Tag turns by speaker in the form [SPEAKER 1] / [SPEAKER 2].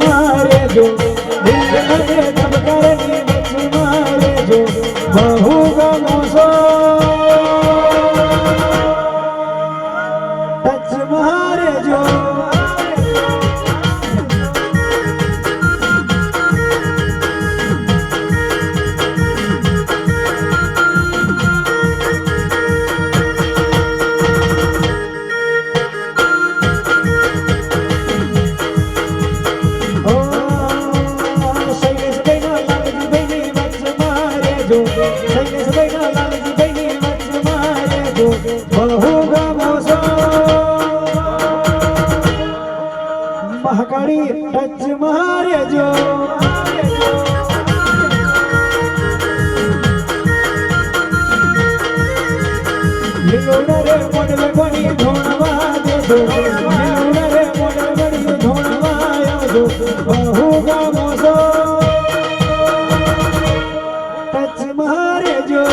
[SPEAKER 1] سارے جو دل کي دم کڻي مٿي مارو جه بحو و نوسو تجھ مارو મારે જો શૈલેષભાઈના લાલજીભાઈની વચ્ચે મારે જો બહુ ગમો છો. મહાકાળી ટચ મારે જો લીલોડા રે મોડલ ગણી ધોણવા દેજો લીલોડા રે મોડલ રહેજો